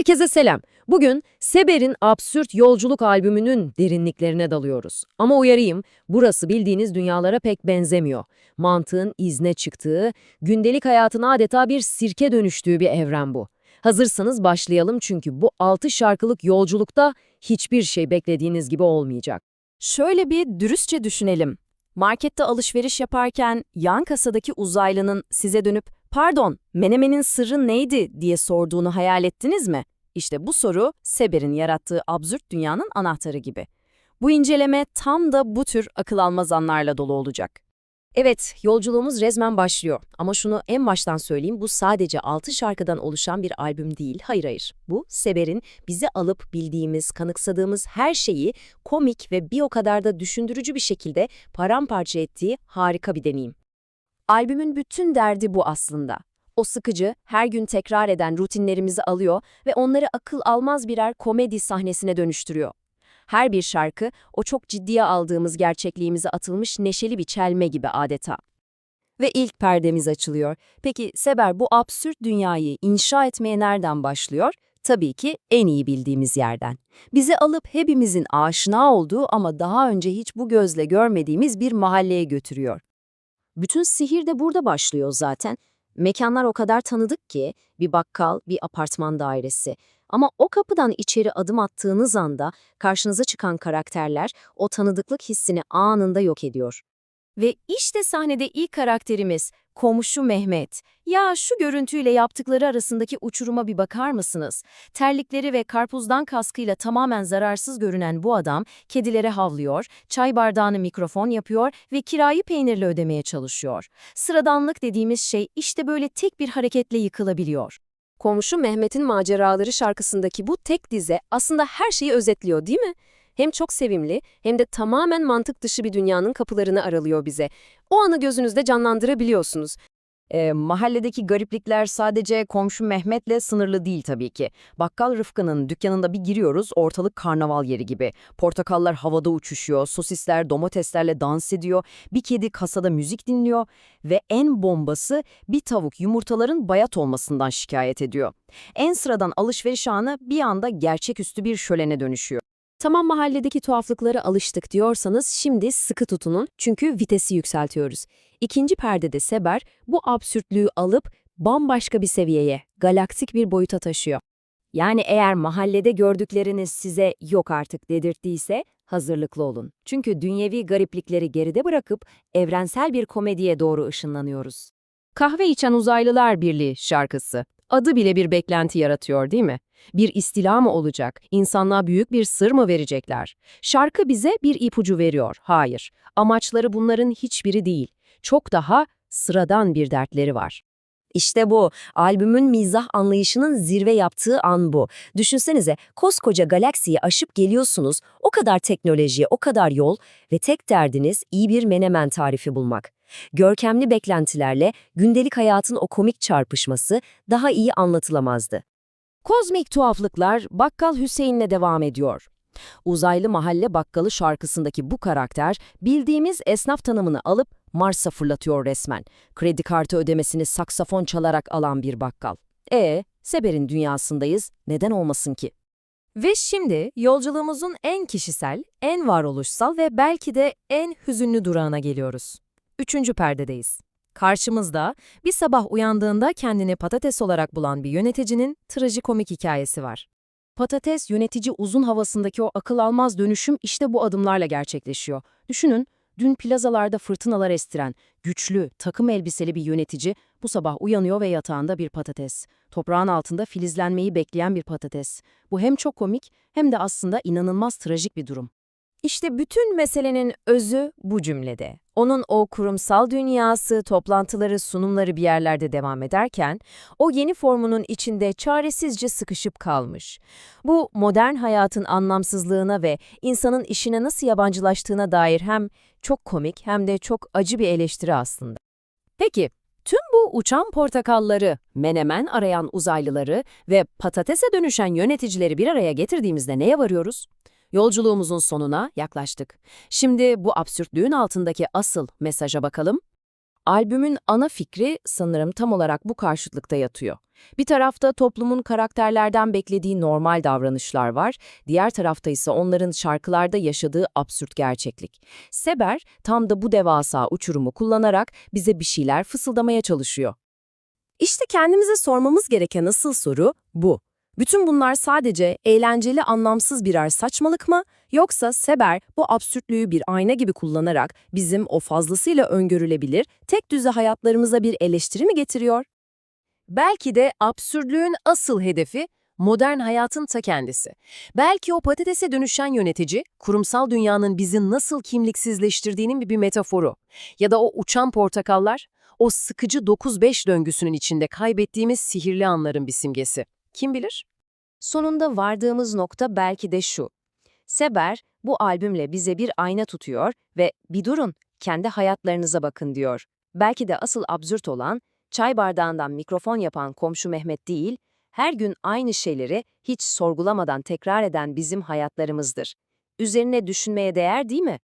Herkese selam. Bugün Seber'in Absürt Yolculuk albümünün derinliklerine dalıyoruz. Ama uyarayım, burası bildiğiniz dünyalara pek benzemiyor. Mantığın izne çıktığı, gündelik hayatın adeta bir sirke dönüştüğü bir evren bu. Hazırsanız başlayalım çünkü bu 6 şarkılık yolculukta hiçbir şey beklediğiniz gibi olmayacak. Şöyle bir dürüstçe düşünelim. Markette alışveriş yaparken yan kasadaki uzaylının size dönüp "Pardon, menemenin sırrı neydi?" diye sorduğunu hayal ettiniz mi? İşte bu soru Seber'in yarattığı absürt dünyanın anahtarı gibi. Bu inceleme tam da bu tür akıl almaz anlarla dolu olacak. Evet, yolculuğumuz resmen başlıyor. Ama şunu en baştan söyleyeyim, bu sadece 6 şarkıdan oluşan bir albüm değil. Hayır hayır. Bu, Seber'in bizi alıp bildiğimiz, kanıksadığımız her şeyi komik ve bir o kadar da düşündürücü bir şekilde paramparça ettiği harika bir deneyim. Albümün bütün derdi bu aslında. O sıkıcı, her gün tekrar eden rutinlerimizi alıyor ve onları akıl almaz birer komedi sahnesine dönüştürüyor. Her bir şarkı, o çok ciddiye aldığımız gerçekliğimize atılmış neşeli bir çelme gibi adeta. Ve ilk perdemiz açılıyor. Peki Seber bu absürt dünyayı inşa etmeye nereden başlıyor? Tabii ki en iyi bildiğimiz yerden. Bizi alıp hepimizin aşina olduğu ama daha önce hiç bu gözle görmediğimiz bir mahalleye götürüyor. Bütün sihir de burada başlıyor zaten. Mekanlar o kadar tanıdık ki, bir bakkal, bir apartman dairesi. Ama o kapıdan içeri adım attığınız anda karşınıza çıkan karakterler o tanıdıklık hissini anında yok ediyor. Ve işte sahnede ilk karakterimiz komşu Mehmet. Ya şu görüntüyle yaptıkları arasındaki uçuruma bir bakar mısınız? Terlikleri ve karpuzdan kaskıyla tamamen zararsız görünen bu adam kedilere havlıyor, çay bardağını mikrofon yapıyor ve kirayı peynirle ödemeye çalışıyor. Sıradanlık dediğimiz şey işte böyle tek bir hareketle yıkılabiliyor. Komşu Mehmet'in Maceraları şarkısındaki bu tek dize aslında her şeyi özetliyor değil mi? Hem çok sevimli hem de tamamen mantık dışı bir dünyanın kapılarını aralıyor bize. O anı gözünüzde canlandırabiliyorsunuz. E, mahalledeki gariplikler sadece komşu Mehmet'le sınırlı değil tabii ki. Bakkal Rıfkı'nın dükkanında bir giriyoruz, ortalık karnaval yeri gibi. Portakallar havada uçuşuyor, sosisler domateslerle dans ediyor, bir kedi kasada müzik dinliyor ve en bombası bir tavuk yumurtaların bayat olmasından şikayet ediyor. En sıradan alışveriş anı bir anda gerçeküstü bir şölene dönüşüyor. Tamam mahalledeki tuhaflıklara alıştık diyorsanız şimdi sıkı tutunun çünkü vitesi yükseltiyoruz. İkinci perdede Seber bu absürtlüğü alıp bambaşka bir seviyeye, galaktik bir boyuta taşıyor. Yani eğer mahallede gördükleriniz size yok artık dedirttiyse hazırlıklı olun. Çünkü dünyevi gariplikleri geride bırakıp evrensel bir komediye doğru ışınlanıyoruz. Kahve içen uzaylılar birliği şarkısı. Adı bile bir beklenti yaratıyor değil mi? Bir istila mı olacak? İnsanlığa büyük bir sır mı verecekler? Şarkı bize bir ipucu veriyor. Hayır. Amaçları bunların hiçbiri değil. Çok daha sıradan bir dertleri var. İşte bu. Albümün mizah anlayışının zirve yaptığı an bu. Düşünsenize koskoca galaksiyi aşıp geliyorsunuz. O kadar teknolojiye, o kadar yol ve tek derdiniz iyi bir menemen tarifi bulmak. Görkemli beklentilerle gündelik hayatın o komik çarpışması daha iyi anlatılamazdı. Kozmik tuhaflıklar Bakkal Hüseyin'le devam ediyor. Uzaylı Mahalle Bakkalı şarkısındaki bu karakter bildiğimiz esnaf tanımını alıp Mars'a fırlatıyor resmen. Kredi kartı ödemesini saksafon çalarak alan bir bakkal. E, Seber'in dünyasındayız, neden olmasın ki? Ve şimdi yolculuğumuzun en kişisel, en varoluşsal ve belki de en hüzünlü durağına geliyoruz. Üçüncü perdedeyiz. Karşımızda bir sabah uyandığında kendini patates olarak bulan bir yöneticinin trajikomik hikayesi var. Patates yönetici uzun havasındaki o akıl almaz dönüşüm işte bu adımlarla gerçekleşiyor. Düşünün, dün plazalarda fırtınalar estiren, güçlü, takım elbiseli bir yönetici bu sabah uyanıyor ve yatağında bir patates. Toprağın altında filizlenmeyi bekleyen bir patates. Bu hem çok komik hem de aslında inanılmaz trajik bir durum. İşte bütün meselenin özü bu cümlede. Onun o kurumsal dünyası, toplantıları, sunumları bir yerlerde devam ederken, o yeni formunun içinde çaresizce sıkışıp kalmış. Bu, modern hayatın anlamsızlığına ve insanın işine nasıl yabancılaştığına dair hem çok komik hem de çok acı bir eleştiri aslında. Peki, tüm bu uçan portakalları, menemen arayan uzaylıları ve patatese dönüşen yöneticileri bir araya getirdiğimizde neye varıyoruz? Yolculuğumuzun sonuna yaklaştık. Şimdi bu absürtlüğün altındaki asıl mesaja bakalım. Albümün ana fikri sanırım tam olarak bu karşıtlıkta yatıyor. Bir tarafta toplumun karakterlerden beklediği normal davranışlar var, diğer tarafta ise onların şarkılarda yaşadığı absürt gerçeklik. Seber tam da bu devasa uçurumu kullanarak bize bir şeyler fısıldamaya çalışıyor. İşte kendimize sormamız gereken asıl soru bu. Bütün bunlar sadece eğlenceli anlamsız birer saçmalık mı yoksa Seber bu absürtlüğü bir ayna gibi kullanarak bizim o fazlasıyla öngörülebilir tek düze hayatlarımıza bir eleştiri mi getiriyor? Belki de absürtlüğün asıl hedefi modern hayatın ta kendisi. Belki o patatese dönüşen yönetici, kurumsal dünyanın bizi nasıl kimliksizleştirdiğinin bir, metaforu. Ya da o uçan portakallar, o sıkıcı 9-5 döngüsünün içinde kaybettiğimiz sihirli anların bir simgesi. Kim bilir? Sonunda vardığımız nokta belki de şu. Seber bu albümle bize bir ayna tutuyor ve bir durun, kendi hayatlarınıza bakın diyor. Belki de asıl absürt olan, çay bardağından mikrofon yapan komşu Mehmet değil, her gün aynı şeyleri hiç sorgulamadan tekrar eden bizim hayatlarımızdır. Üzerine düşünmeye değer değil mi?